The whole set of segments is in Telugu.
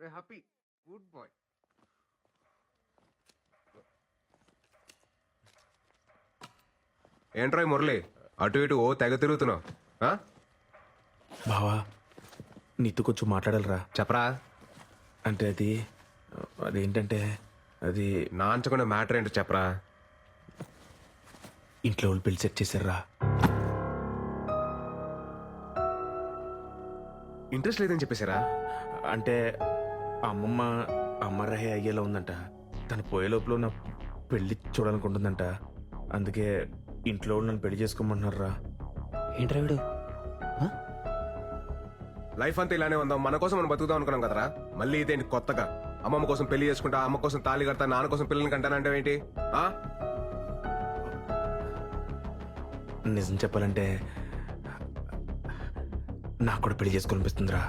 రే హ్యాపీ గుడ్ బాయ్ ఏంట్రా ఈ మురళి? అటు ఇటు ఓ తెగ తిరుగుతున్నావు. ఆ? బావా నీతో కొంచెం మాట్లాడాలరా. చెప్పరా? అంటే అది అదేంటంటే అది నాంచకుండా మ్యాటర్ ఏంటో చెప్పరా? ఇంట్లో వాళ్ళు పెళ్ళి సెట్ చేశారా? ఇంట్రెస్ట్ లేదని చెప్పేశారా? అంటే అమ్మమ్మ అమ్మరహే అయ్యేలా ఉందంట. తను పోయే లోపల నా పెళ్ళి చూడాలనుకుంటుందంట. అందుకే ఇంట్లో వాళ్ళు నన్ను పెళ్ళి చేసుకోమంటున్నారా ఏంట్రా వీడు? లైఫ్ అంతా ఇలానే ఉందాం. మన కోసం మనం బతుకుదాం అనుకున్నాం కదరా. మళ్ళీ ఇదేంటి కొత్తగా? అమ్మమ్మ కోసం పెళ్ళి చేసుకుంటా అమ్మ కోసం తాళి కడతా నాన్న కోసం పిల్లల్ని కంటానంటే ఏంటి? ఆ? నిజం చెప్పాలంటే నాకు కూడా పెళ్ళి చేసుకోవాలనిపిస్తుందిరా.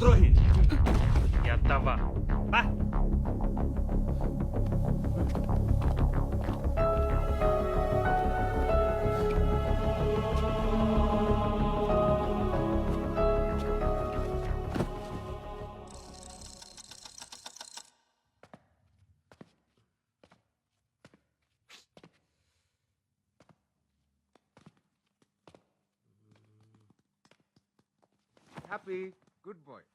మిత్రద్రోహి ఎద్దవ్వా బా హ్యాపీ గుడ్ బాయ్.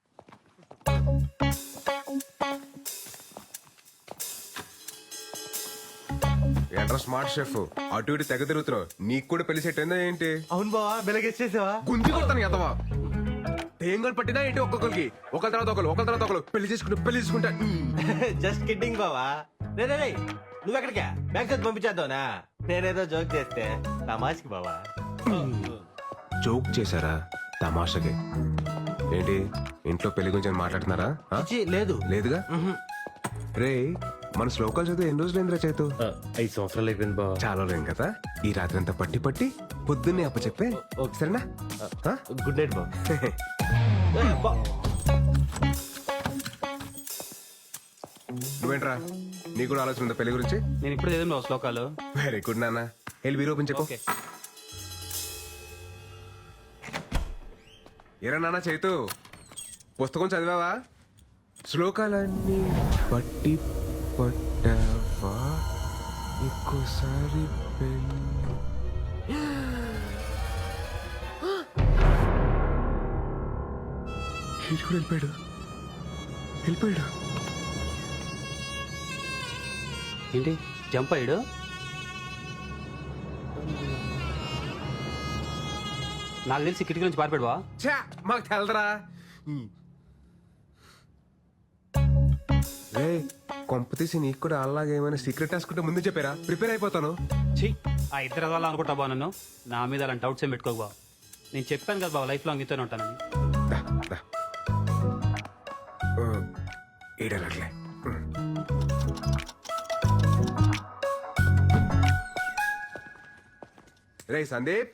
ఏంట్రా స్మార్ట్ షెఫ్? అటు ఇటు తెగ తిరుగుతున్నావు. నీకు కూడా పెళ్ళి సెట్ అయిందా ఏంటి? అవును బావా వెలగేసేసావా గుంజి కొడతాను ఎదవా తేంగలు పట్టినా ఏంటి ఒక్కొక్కరికి? ఒకరి తర్వాత ఒకరు ఒకరి తర్వాత ఒకరు పెళ్ళి చేసుకుంటూ పెళ్ళి చేసుకుంటా. జస్ట్ కిడ్డింగ్ బావా. రే రే రే, నువ్వు ఎక్కడికా? బ్యాంక్ పంపించేద్దావునా నేనేదో జోక్ చేస్తే తమాష్కి బావా. జోక్ చేశారా? తమాషకి. ఏంటి? ఇంట్లో పెళ్ళి గురించి మాట్లాడుతున్నారా? ఆ? ఛీ, లేదు. లేదుగా? రే మన శ్లోకాలు చదివి ఎన్ని రోజులు ఏంద్రా చేతు? ఐదు సంవత్సరాలు అయిపోయింది బావా. చాలా లేం కదా? ఈ రాత్రి అంతా పట్టి పట్టి పొద్దున్నే అప్ప చెప్పే. సరేనా? ఆ? గుడ్ నైట్ బావ. ఏ, బా- నువ్వేంట్రా? నీకు కూడా ఆలోచన ఉందా పెళ్ళి గురించి? నేను ఇప్పుడు చదివిన శ్లోకాలు. వెరీ గుడ్ నాన్న. వెళ్ళి వీరు ఓపెన్ చెప్పు. ఓకే. ఏరా నాన్న చైతు. పుస్తకం చదివావా? శ్లోకాలన్నీ పట్టి పట్టావా? ఇంకోసారి కూడా వెళ్ళిపోయాడు. వెళ్ళిపోయాడు. ఏంటి? జంప్ అయ్యాడు? నాకు తెలిసి కిటికీ నుంచి ఛా మాకు తెలదరా. రే కొంప తీసి నీకు కూడా అలాగే ఏమైనా సీక్రెట్ రాసుకుంటే ముందు చెప్పారా. ప్రిపేర్ అయిపోతాను. ఛీ ఆ ఇద్దరు వాళ్ళ అనుకుంటా బా నన్ను. నా మీద అలాంటి డౌట్స్ ఏం పెట్టుకోకు బా నేను చెప్పాను కదా బాబా లైఫ్ లాంగ్ నీతోనే ఉంటానని. దా, దా. ఆ, ఈడనట్లే ఉమ్. రే సందీప్.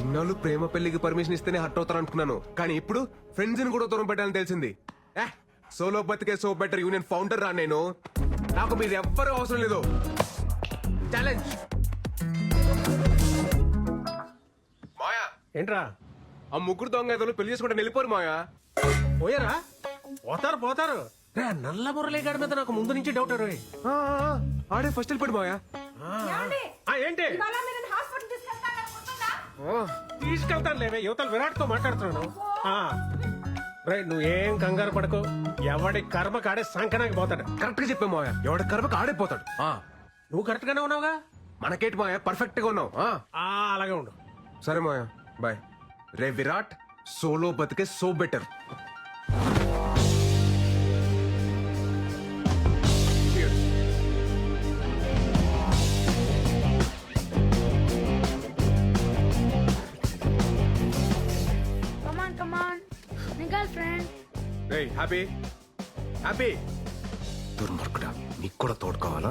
ఇన్నాళ్ళు ప్రేమ పెళ్ళికి పర్మిషన్ ఇస్తేనే హట్ అవుతారు అనుకున్నాను. కానీ ఇప్పుడు ఫ్రెండ్స్ని కూడా దూరం పెట్టాలని తెలిసింది. సోలో బతికే సో బెటర్ యూనియన్ ఫౌండర్ రా నేను. నాకు మీరు ఎవ్వరూ అవసరం లేదు. ఛాలెంజ్ మాయా. ఏంట్రా? ఆ ముగ్గురు దొంగ ఏదో పెళ్ళి చేసుకుంటే వెళ్ళిపోరు మాయా. పోయారా? పోతారు పోతారు. రే, నల్ల మురళీగాడి మీద నాకు ముందు నుంచి డౌట్ ఆడే ఫస్ట్ వెళ్ళిపోడు మాయా. ఏంటి? తీసుకెళ్తాను లేవే యువతల విరాట్తో మాట్లాడుతున్నాను నువ్వు ఏం కంగారు పడకు. ఎవడి కర్మ కాడే సంకనాకి పోతాడు. కరెక్ట్గా చెప్పే మావయ్య. ఎవడ కర్మకు ఆడైపోతాడు ఆ, నువ్వు కరెక్ట్ గానే ఉన్నావుగా? మనకేంటి మావయ్య? పర్ఫెక్ట్గా ఉన్నావు అలాగే ఉండు. సరే మావయ్య. బాయ్. రే విరాట్ సోలో బతికే సో బెటర్. నీ గర్ల్ ఫ్రెండ్ ఏయ్ హ్యాపీ హ్యాపీ దుర్మార్కుడా నీకు కూడా తోడు కావాలా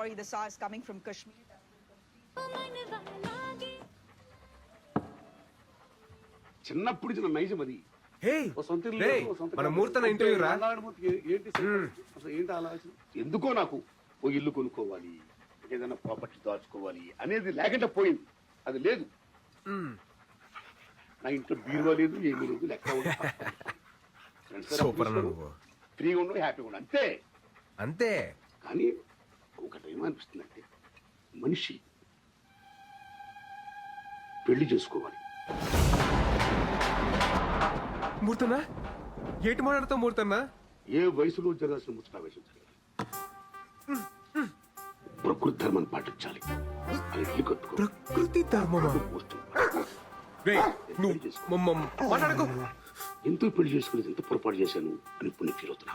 story the saw is coming from Kashmir. చిన్నప్పుడు ఇచ్చిన నైజం అది. హే ఓ సొంత ఇల్లు రే లేదు, ఓ సొంత మన కారు. మూర్తన రా ఏ- ఏంటి? అసలు ఏంటి ఆలోచన? ఎందుకో నాకు ఓ ఇల్లు కొనుక్కోవాలి ఏదైనా ప్రాపర్టీ దాచుకోవాలి అనేది లేకుండా పోయింది. అది లేదు. నా ఇంట్లో బీరువా లేదు ఏమీ లేదు లెక్క ఉంది. Friends దగ్గర సూపర్ అన్న అప్పు నువ్వు ఫ్రీగా ఉండవు హ్యాపీగా ఉండవు అంతే. అంతే. కానీ ఒకటి ఏమనిపిస్తుంది అంటే మనిషి పెళ్ళి చేసుకోవాలి. మూర్తనా ఏటి మాట్లాడుతావు మూర్తన్నా? ఏ వయసులో జరగాల్సిన ముచ్చట వయసు జరగాలి ప్రకృతి ధర్మాన్ని పాటించాలి. అది ఇల్లు కట్టుకో. ప్రకృతి ధర్మమా? మోస్ట్ రే నువ్వు మాట్లాడకు. పెళ్ళి చేసుకునేది ఎంత పొరపాటు చేశాను అని ఇప్పుడు నేను ఫీల్ అవుతున్నా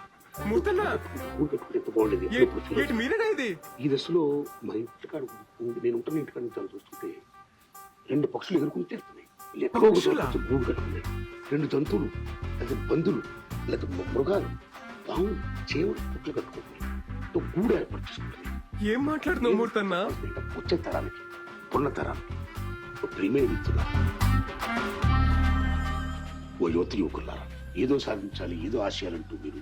ఏటి మీరేనా ఇది? ఈ దశలో మా ఇంటికాడ నేను ఉంటున్న ఇంటికాడ నుంచి చూస్తుంటే రెండు పక్షులు ఎగురుకుని గూడు కట్టుకున్నాయి రెండు జంతువులు లేదా లేదా మ- మృగాలు పాము చేవులు పుట్లు కట్టుకుంటున్నాయి. గూడు ఏర్పాటు చేసుకుంటున్నాయి. ఏం మాట్లాడుతున్నావు మూర్తన్నా వచ్చే తరానికి పున్న తరానికి ప్రియమైన మిత్రులా ఓ యువత యువకులారా ఏదో సాధించాలి ఏదో ఆశయాలంటూ మీరు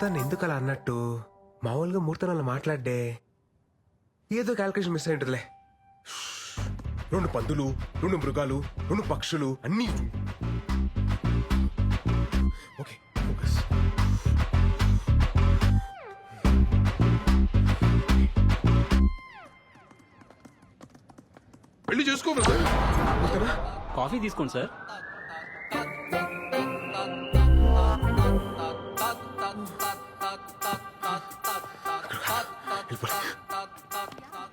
మూర్తాన్ని ఎందుకు అలా అన్నట్టు? మామూలుగా మూర్తన్ అలా మాట్లాడే ఏదో క్యాల్కులేషన్ మిస్ అయింటుందిలే రెండు పందులు రెండు మృగాలు రెండు పక్షులు అన్నీ ఓకే ఫోకస్ పెళ్ళి చేసుకో బ్రదర్ కాఫీ తీసుకోండి సార్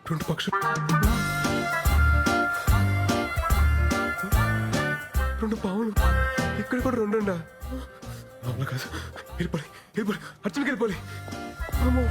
రెండు పక్షులు. రెండు పావులు. ఇక్కడ కూడా రెండు ఉండా? అవునా కాదు. వెళ్ళిపోయి వెళ్ళిపోయి అర్జున్కి వెళ్ళిపోయి అమ్మో.